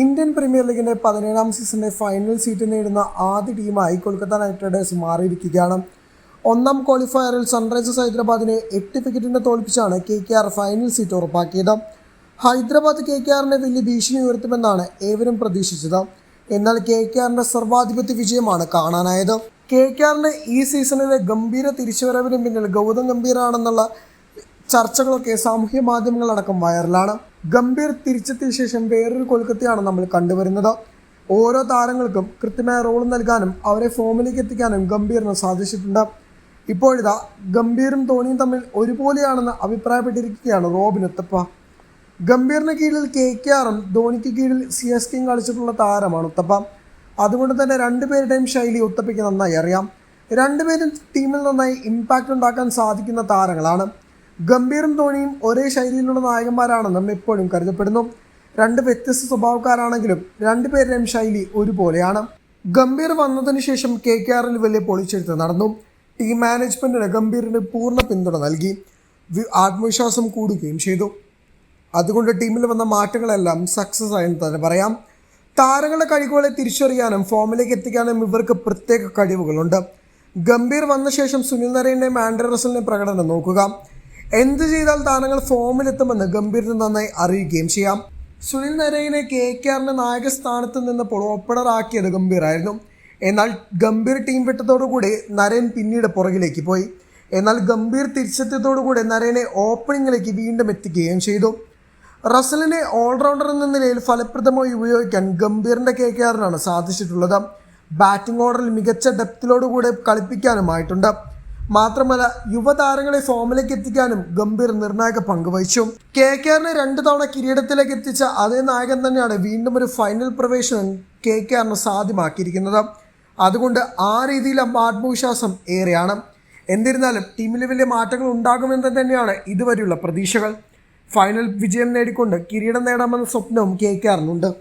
Indian premier ലീഗിന്റെ പതിനേഴാം സീസണിലെ ഫൈനൽ സീറ്റ് നേടുന്ന ആദ്യ ടീമായി കൊൽക്കത്ത നൈറ്റ് റൈഡേഴ്സ് മാറിയിരിക്കുകയാണ്. ഒന്നാം ക്വാളിഫയറിൽ സൺറൈസേഴ്സ് ഹൈദരാബാദിനെ എട്ട് വിക്കറ്റിന് തോൽപ്പിച്ചാണ് K K R final seat ഉറപ്പാക്കിയത്. Hyderabad K K ആറിനെ വലിയ ഭീഷണി ഉയർത്തുമെന്നാണ് ഏവരും പ്രതീക്ഷിച്ചത്. എന്നാൽ കെ കെ ആറിന്റെ സർവാധിപത്യ വിജയമാണ് കാണാനായത്. കെ കെ ആറിന് ഈ സീസണിലെ ഗംഭീര തിരിച്ചുവരവിന് പിന്നിൽ ഗൗതം ഗംഭീറാണെന്നുള്ള ചർച്ചകളൊക്കെ സാമൂഹ്യ മാധ്യമങ്ങളടക്കം വൈറലാണ്. ഗംഭീർ തിരിച്ചെത്തിയ ശേഷം വേറൊരു കൊൽക്കത്തയാണ് നമ്മൾ കണ്ടുവരുന്നത്. ഓരോ താരങ്ങൾക്കും കൃത്യമായ റോൾ നൽകാനും അവരെ ഫോമിലേക്ക് എത്തിക്കാനും ഗംഭീറിന് സാധിച്ചിട്ടുണ്ട്. ഇപ്പോഴിതാ ഗംഭീറും ധോണിയും തമ്മിൽ ഒരുപോലെയാണെന്ന് അഭിപ്രായപ്പെട്ടിരിക്കുകയാണ് റോബിൻ ഉത്തപ്പ ഗംഭീറിന് കീഴിൽ കെ കെ ആറും ധോണിക്ക് കീഴിൽ സി എസ് കെയും കളിച്ചിട്ടുള്ള താരമാണ് ഉത്തപ്പ അതുകൊണ്ട് തന്നെ രണ്ടുപേരുടെയും ശൈലി ഉത്തപ്പയ്ക്ക് നന്നായി അറിയാം. രണ്ടുപേരും ടീമിൽ നന്നായി ഇമ്പാക്റ്റ് ഉണ്ടാക്കാൻ സാധിക്കുന്ന താരങ്ങളാണ്. ഗംഭീറും ധോണിയും ഒരേ ശൈലിയിലുള്ള നായകന്മാരാണെന്നും എപ്പോഴും കരുതപ്പെടുന്നു. രണ്ട് വ്യത്യസ്ത സ്വഭാവക്കാരാണെങ്കിലും രണ്ടുപേരുടെയും ശൈലി ഒരുപോലെയാണ്. ഗംഭീർ വന്നതിന് ശേഷം കെ കെ ആറിൽ വലിയ പൊളിച്ചെഴുത്ത് നടന്നു. ടീം മാനേജ്മെന്റിന് ഗംഭീറിന് പൂർണ പിന്തുണ നൽകി. ആത്മവിശ്വാസം കൂടുകയും ചെയ്തു. അതുകൊണ്ട് ടീമിൽ വന്ന മാറ്റങ്ങളെല്ലാം സക്സസ് ആയെന്ന് തന്നെ പറയാം. താരങ്ങളുടെ കഴിവുകളെ തിരിച്ചറിയാനും ഫോമിലേക്ക് എത്തിക്കാനും ഇവർക്ക് പ്രത്യേക കഴിവുകളുണ്ട്. ഗംഭീർ വന്ന ശേഷം സുനിൽ നരേന്റെയും ആൻഡ്രി റസലിന്റെയും പ്രകടനം നോക്കുക. എന്ത് ചെയ്താൽ താരങ്ങൾ ഫോമിലെത്തുമെന്ന് ഗംഭീറിന് നന്നായി അറിയുകയും ചെയ്യാം. സുനിൽ നരേനെ കെ കെ ആറിന്റെ നായക സ്ഥാനത്ത് നിന്നപ്പോൾ ഓപ്പണറാക്കിയത് ഗംഭീറായിരുന്നു എന്നാൽ ഗംഭീർ ടീം വിട്ടതോടുകൂടി നരൻ പിന്നീട് പുറകിലേക്ക് പോയി. എന്നാൽ ഗംഭീർ തിരിച്ചെത്തിയതോടുകൂടി നരേനെ ഓപ്പണിങ്ങിലേക്ക് വീണ്ടും എത്തിക്കുകയും ചെയ്തു. റസലിനെ ഓൾറൗണ്ടർ എന്ന നിലയിൽ ഫലപ്രദമായി ഉപയോഗിക്കാൻ ഗംഭീറിന്റെ കെ കെ ആറിനാണ് സാധിച്ചിട്ടുള്ളത് ബാറ്റിംഗ് ഓർഡറിൽ മികച്ച ഡെപ്തിലോടുകൂടെ കളിപ്പിക്കാനുമായിട്ടുണ്ട്. മാത്രമല്ല യുവതാരങ്ങളെ ഫോമിലേക്ക് എത്തിക്കാനും ഗംഭീർ നിർണായക പങ്ക് വഹിച്ചു. കെ കെ ആറിനെ രണ്ട് തവണ കിരീടത്തിലേക്ക് എത്തിച്ച അതേ നായകൻ തന്നെയാണ് വീണ്ടും ഒരു ഫൈനൽ പ്രവേശനം കെ കെ ആറിന് സാധ്യമാക്കിയിരിക്കുന്നത്. അതുകൊണ്ട് ആ രീതിയിൽ ആത്മവിശ്വാസം ഏറെയാണ്. എന്നിരുന്നാലും ടീമിൽ വലിയ മാറ്റങ്ങൾ ഉണ്ടാകുമെന്ന് തന്നെയാണ് ഇതുവരെയുള്ള പ്രതീക്ഷകൾ. ഫൈനൽ വിജയം നേടിക്കൊണ്ട് കിരീടം നേടാമെന്ന സ്വപ്നവും കെ കെ ആറിനുണ്ട്